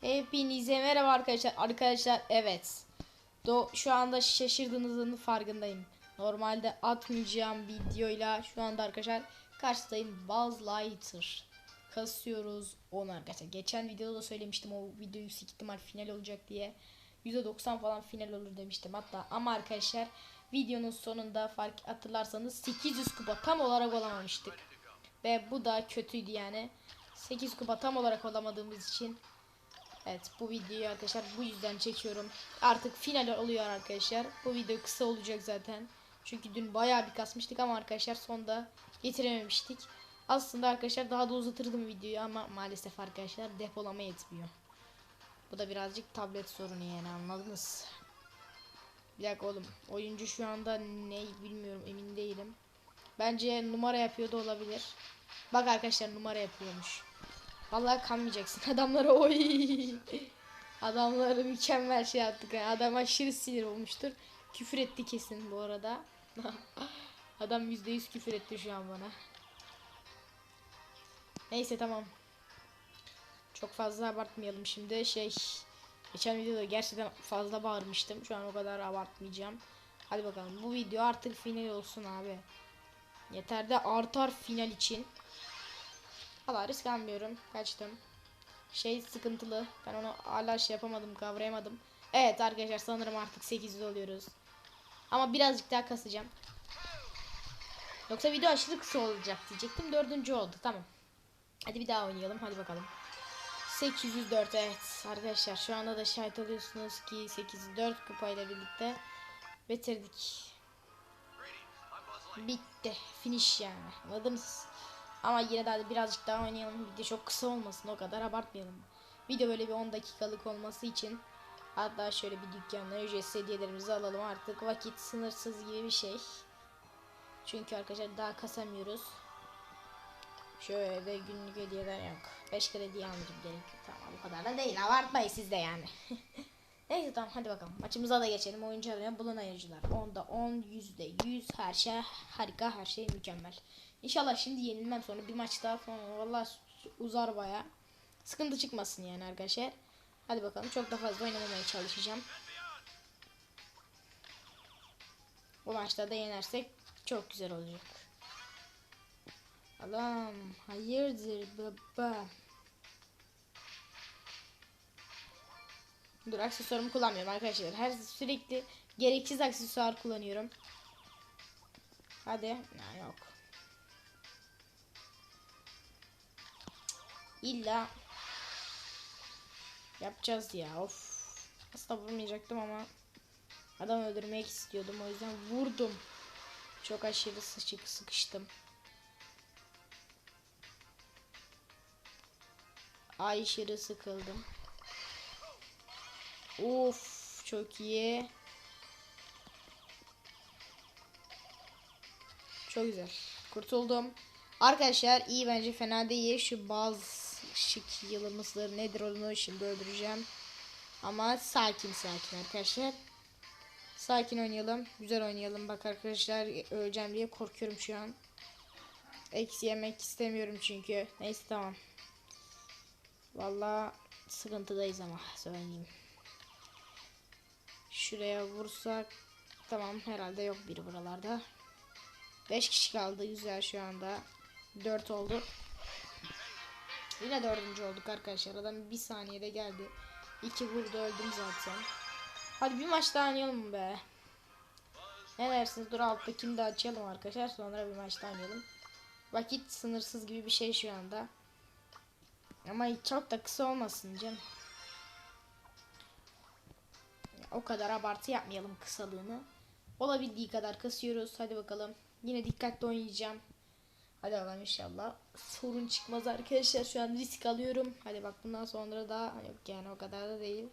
Hepinize merhaba arkadaşlar. Arkadaşlar evet. Do şu anda şaşırdığınızın farkındayım. Normalde atmayacağım videoyla şu anda arkadaşlar karşıdayım. Buzz Lighter. Kasıyoruz onu arkadaşlar. Geçen videoda da söylemiştim o video yüksek ihtimal final olacak diye. %90 falan final olur demiştim hatta. Ama arkadaşlar videonun sonunda fark hatırlarsanız 800 kupa tam olarak olamamıştık. Ve bu da kötüydü yani. 8 kupa tam olarak olamadığımız için Evet bu videoyu arkadaşlar bu yüzden çekiyorum. Artık final oluyor arkadaşlar. Bu video kısa olacak zaten. Çünkü dün bayağı bir kasmıştık ama arkadaşlar sonda getirememiştik. Aslında arkadaşlar daha da uzatırdım videoyu ama maalesef arkadaşlar depolama yetmiyor. Bu da birazcık tablet sorunu yani anladınız. Bir dakika oğlum. Oyuncu şu anda ne bilmiyorum emin değilim. Bence numara yapıyor da olabilir. Bak arkadaşlar numara yapıyormuş. Vallahi kanmayacaksın adamlara oy. Adamları mükemmel şey yaptık. Yani adam aşırı sinir olmuştur. Küfür etti kesin bu arada. adam %100 küfür etti şu an bana. Neyse tamam. Çok fazla abartmayalım şimdi. Şey geçen videoda gerçekten fazla bağırmıştım. Şu an o kadar abartmayacağım. Hadi bakalım bu video artık final olsun abi. Yeter de artar final için. Valla risk almıyorum. Kaçtım. Şey sıkıntılı. Ben onu hala şey yapamadım, kavrayamadım. Evet arkadaşlar sanırım artık 800 oluyoruz. Ama birazcık daha kasacağım. Yoksa video aşırı kısa olacak diyecektim. Dördüncü oldu. Tamam. Hadi bir daha oynayalım. Hadi bakalım. 804 evet arkadaşlar şu anda da şahit oluyorsunuz ki 804 kupayla birlikte bitirdik. Bitti. Finish yani. Anladınız? Ama yine de birazcık daha oynayalım. Video çok kısa olmasın o kadar abartmayalım. Video böyle bir 10 dakikalık olması için hatta şöyle bir dükkanla ücretsiz hediyelerimizi alalım artık. Vakit sınırsız gibi bir şey. Çünkü arkadaşlar daha kasamıyoruz. Şöyle günlük hediyeler yok. 5 kredi almışım gerekiyor. Tamam bu kadar da değil. Abartmayın siz de yani. Neyse tamam hadi bakalım. Maçımıza da geçelim. Oyuncu arayan bulan ayırıcılar. 10'da 10, %100 her şey harika, her şey mükemmel. İnşallah şimdi yenilmem sonra bir maç daha sonra vallahi uzar baya. Sıkıntı çıkmasın yani arkadaşlar. Hadi bakalım çok da fazla oynamamaya çalışacağım. Bu maçta da yenersek çok güzel olacak. Adam hayırdır baba. Dur aksesuarımı kullanmıyorum arkadaşlar. Her sürekli gereksiz aksesuar kullanıyorum. Hadi. Ya, yok. İlla yapacağız ya. Of. Aslında vurmayacaktım ama adam öldürmek istiyordum. O yüzden vurdum. Çok aşırı sıçık sıkıştım. Aşırı sıkıldım. Of çok iyi. Çok güzel. Kurtuldum. Arkadaşlar iyi bence fena değil. Şu bazı şık yılımızdır nedir onu şimdi öldüreceğim. Ama sakin sakin arkadaşlar. Sakin oynayalım. Güzel oynayalım. Bak arkadaşlar öleceğim diye korkuyorum şu an. Eksi yemek istemiyorum çünkü. Neyse tamam. Vallahi sıkıntıdayız ama söyleyeyim. Şuraya vursak tamam herhalde yok biri buralarda. 5 kişi kaldı güzel şu anda. 4 oldu. Yine dördüncü olduk arkadaşlar. Adam bir saniyede geldi. 2 vurdu öldüm zaten. Hadi bir maç daha oynayalım be. Ne dersiniz? Dur alttakini de açalım arkadaşlar. Sonra bir maç daha oynayalım. Vakit sınırsız gibi bir şey şu anda. Ama çok da kısa olmasın canım. O kadar abartı yapmayalım kısalığını. Olabildiği kadar kasıyoruz. Hadi bakalım. Yine dikkatli oynayacağım. Hadi bakalım inşallah. Sorun çıkmaz arkadaşlar. Şu an risk alıyorum. Hadi bak bundan sonra daha yok yani o kadar da değil.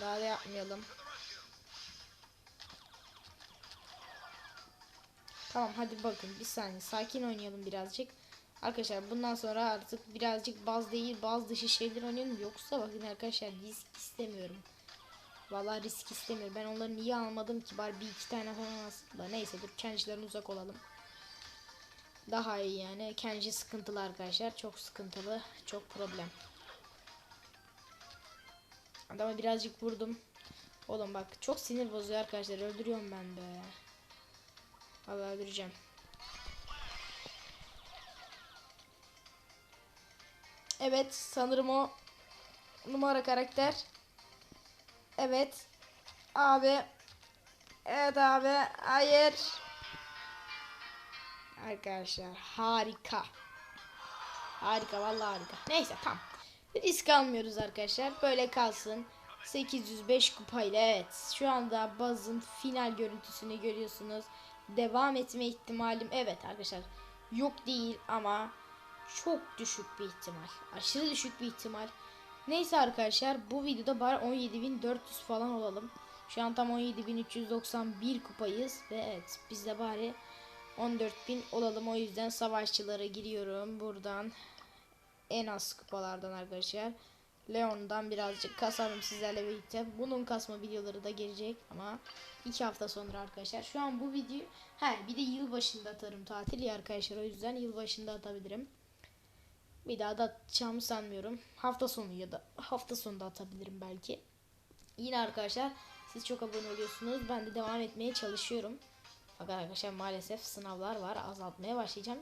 Daha da yapmayalım. Tamam hadi bakın bir saniye sakin oynayalım birazcık. Arkadaşlar bundan sonra artık birazcık baz değil baz dışı şeyler oynayalım. Yoksa bakın arkadaşlar risk istemiyorum. Vallahi risk istemiyorum. Ben onları niye almadım ki? Bari bir iki tane falan aslında. Neyse dur Kenji'den uzak olalım. Daha iyi yani. Kenji sıkıntılı arkadaşlar. Çok sıkıntılı. Çok problem. Adama birazcık vurdum. Oğlum bak çok sinir bozuyor arkadaşlar. Öldürüyorum ben de. Vallahi öldüreceğim. Evet sanırım o numara karakter. Evet. Abi. Evet abi. Hayır. Arkadaşlar harika. Harika vallahi harika. Neyse tamam. Risk almıyoruz arkadaşlar. Böyle kalsın. 805 kupayla evet. Şu anda Buzz'ın final görüntüsünü görüyorsunuz. Devam etme ihtimalim evet arkadaşlar. Yok değil ama çok düşük bir ihtimal. Aşırı düşük bir ihtimal. Neyse arkadaşlar bu videoda bari 17.400 falan olalım. Şu an tam 17.391 kupayız ve evet biz de bari 14.000 olalım. O yüzden savaşçılara giriyorum buradan. En az kupalardan arkadaşlar. Leon'dan birazcık kasarım sizlerle birlikte. Bunun kasma videoları da gelecek ama iki hafta sonra arkadaşlar. Şu an bu video he bir de yılbaşında atarım tatil ya arkadaşlar o yüzden yılbaşında atabilirim. Bir daha da atacağımı sanmıyorum. Hafta sonu ya da hafta sonunda atabilirim belki. Yine arkadaşlar siz çok abone oluyorsunuz. Ben de devam etmeye çalışıyorum. Fakat arkadaşlar maalesef sınavlar var. Azaltmaya başlayacağım.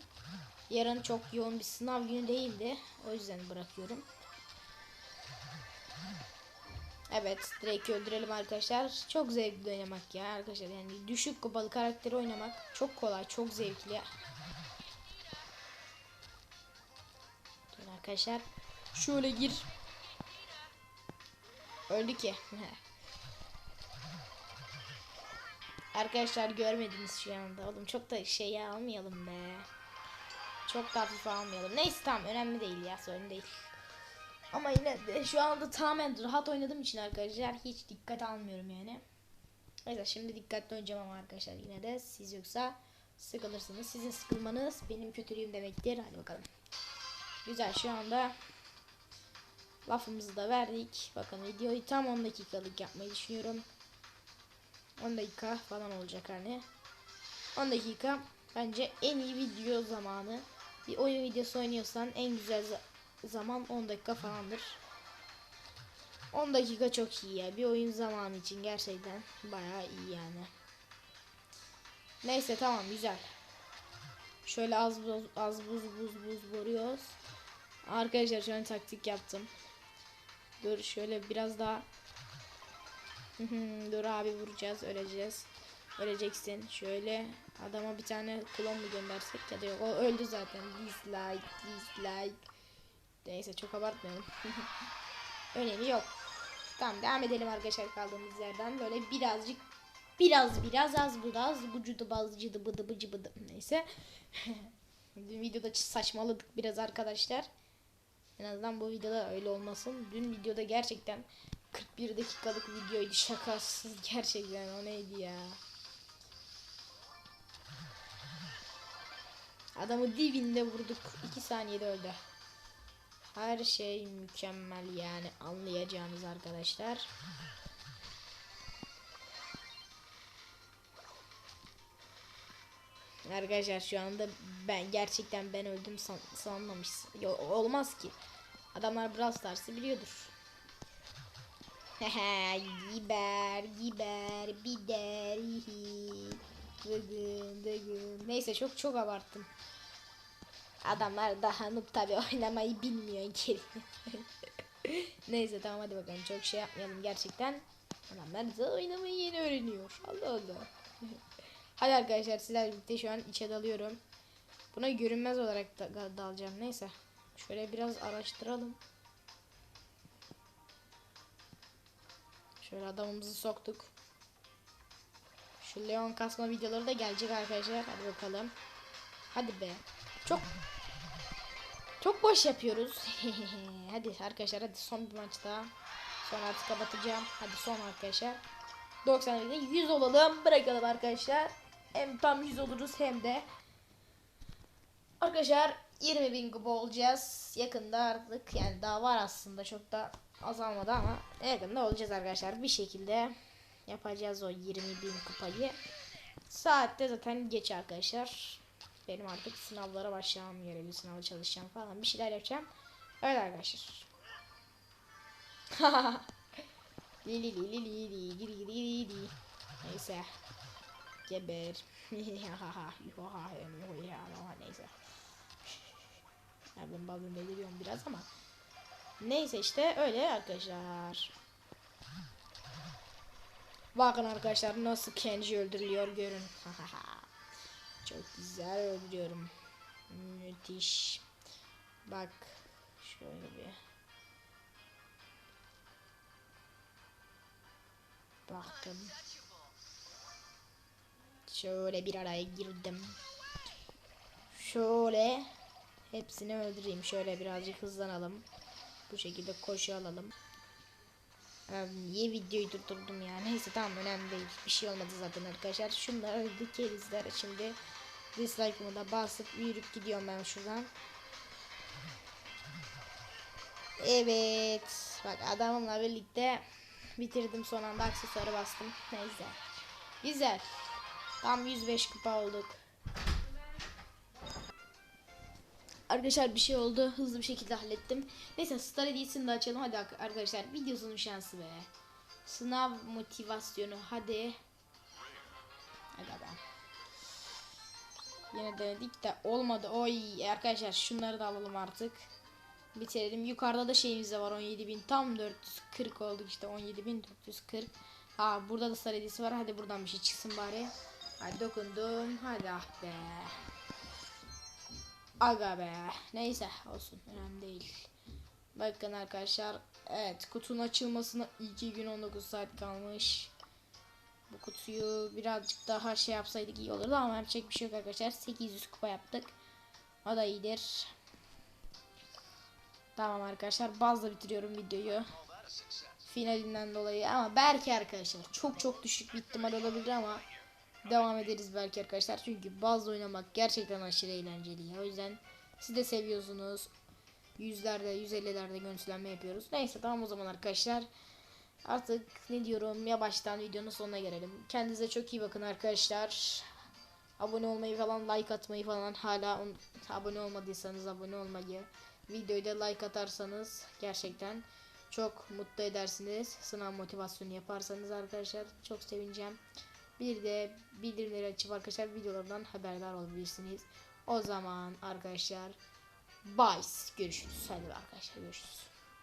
Yarın çok yoğun bir sınav günü değildi. O yüzden bırakıyorum. Evet Drake'i öldürelim arkadaşlar. Çok zevkli oynamak ya arkadaşlar. Yani düşük kupalı karakteri oynamak çok kolay, çok zevkli. Dur arkadaşlar. Şöyle gir. Öldü ki. Arkadaşlar görmediniz şu anda. Oğlum çok da şey almayalım be. Çok da hafif almayalım. Neyse tamam önemli değil ya sorun değil. Ama yine de şu anda tamamen rahat oynadığım için arkadaşlar hiç dikkat almıyorum yani. Neyse şimdi dikkatli oynayacağım ama arkadaşlar yine de siz yoksa sıkılırsınız. Sizin sıkılmanız benim kötülüğüm demektir. Hadi bakalım. Güzel şu anda lafımızı da verdik. Bakın videoyu tam 10 dakikalık yapmayı düşünüyorum. 10 dakika falan olacak hani. 10 dakika bence en iyi video zamanı. Bir oyun videosu oynuyorsan en güzel za- zaman 10 dakika falandır. 10 dakika çok iyi ya. Bir oyun zamanı için gerçekten bayağı iyi yani. Neyse tamam güzel. Şöyle az buz az buz buz buz vuruyoruz. Arkadaşlar şu an taktik yaptım. Dur şöyle biraz daha Dur abi vuracağız öleceğiz. Öleceksin. Şöyle adama bir tane klon mu göndersek ya da yok. O öldü zaten. Dislike, dislike. Neyse çok abartmayalım. Önemi yok. Tamam devam edelim arkadaşlar kaldığımız yerden. Böyle birazcık biraz biraz az biraz gucudu bazcıdı bıdı bıcı bıdı. Neyse. Dün videoda saçmaladık biraz arkadaşlar. En azından bu videoda öyle olmasın. Dün videoda gerçekten 41 dakikalık videoydu şakasız gerçekten o neydi ya. Adamı dibinde vurduk 2 saniyede öldü. Her şey mükemmel yani anlayacağınız arkadaşlar. Arkadaşlar şu anda ben gerçekten ben öldüm san sanmamış. Olmaz ki. Adamlar Brawl Stars'ı biliyordur. giber, giber, bider. Dıgın, dıgın. Neyse çok çok abarttım. Adamlar daha noob tabi oynamayı bilmiyor geri. Neyse tamam hadi bakalım çok şey yapmayalım gerçekten. Adamlar da oynamayı yeni öğreniyor. Allah Allah. hadi arkadaşlar sizlerle birlikte şu an içe dalıyorum. Buna görünmez olarak da dalacağım. Neyse. Şöyle biraz araştıralım. Şöyle adamımızı soktuk. Şu Leon kasma videoları da gelecek arkadaşlar. Hadi bakalım. Hadi be. Çok çok boş yapıyoruz. hadi arkadaşlar hadi son bir maç daha. Sonra artık kapatacağım. Hadi son arkadaşlar. 90'da 100 olalım. Bırakalım arkadaşlar. Hem tam 100 oluruz hem de Arkadaşlar 20 bin kupa olacağız. Yakında artık yani daha var aslında çok da azalmadı ama yakında olacağız arkadaşlar. Bir şekilde yapacağız o 20 bin kupayı. Saatte zaten geç arkadaşlar. Benim artık sınavlara başlamam gerekiyor. Sınava çalışacağım falan bir şeyler yapacağım. Öyle arkadaşlar. Lili lili lili lili lili lili Neyse. Geber. Neyse. Ben bazen deliriyorum biraz ama Neyse işte öyle arkadaşlar. Bakın arkadaşlar nasıl Kenji öldürülüyor görün. Çok güzel öldürüyorum. Müthiş. Bak şöyle bir. Baktım. Şöyle bir araya girdim. Şöyle hepsini öldüreyim. Şöyle birazcık hızlanalım. Bu şekilde koşu alalım. Abi niye videoyu durdurdum ya? Neyse tamam önemli değil. Bir şey olmadı zaten arkadaşlar. Şunlar öldü kerizler. Şimdi dislike'ımı da basıp yürüyüp gidiyorum ben şuradan. Evet. Bak adamımla birlikte bitirdim son anda aksesuarı bastım. Neyse. Güzel. Tam 105 kupa olduk. Arkadaşlar bir şey oldu. Hızlı bir şekilde hallettim. Neyse Star Hediyesini de açalım. Hadi arkadaşlar videosunun şansı be. Sınav motivasyonu. Hadi. Hadi be. Yine denedik de olmadı. Oy arkadaşlar şunları da alalım artık. Bitirelim. Yukarıda da şeyimiz de var 17.000 tam 440 olduk işte 17.440. Ha burada da Star Hediyesi var. Hadi buradan bir şey çıksın bari. Hadi dokundum. Hadi ah be. Aga be. Neyse olsun. Önemli değil. Bakın arkadaşlar. Evet kutunun açılmasına 2 gün 19 saat kalmış. Bu kutuyu birazcık daha şey yapsaydık iyi olurdu ama yapacak bir şey yok arkadaşlar. 800 kupa yaptık. O da iyidir. Tamam arkadaşlar bazla bitiriyorum videoyu. Finalinden dolayı ama belki arkadaşlar çok çok düşük bir ihtimal olabilir ama devam ederiz belki arkadaşlar. Çünkü bazı oynamak gerçekten aşırı eğlenceli. O yüzden siz de seviyorsunuz. Yüzlerde, 150'lerde görüntülenme yapıyoruz. Neyse tamam o zaman arkadaşlar. Artık ne diyorum yavaştan videonun sonuna gelelim. Kendinize çok iyi bakın arkadaşlar. Abone olmayı falan like atmayı falan hala on, abone olmadıysanız abone olmayı videoyu da like atarsanız gerçekten çok mutlu edersiniz. Sınav motivasyonu yaparsanız arkadaşlar çok sevineceğim. Bir de bildirimleri açıp arkadaşlar videolardan haberdar olabilirsiniz. O zaman arkadaşlar bye görüşürüz. Hadi arkadaşlar görüşürüz.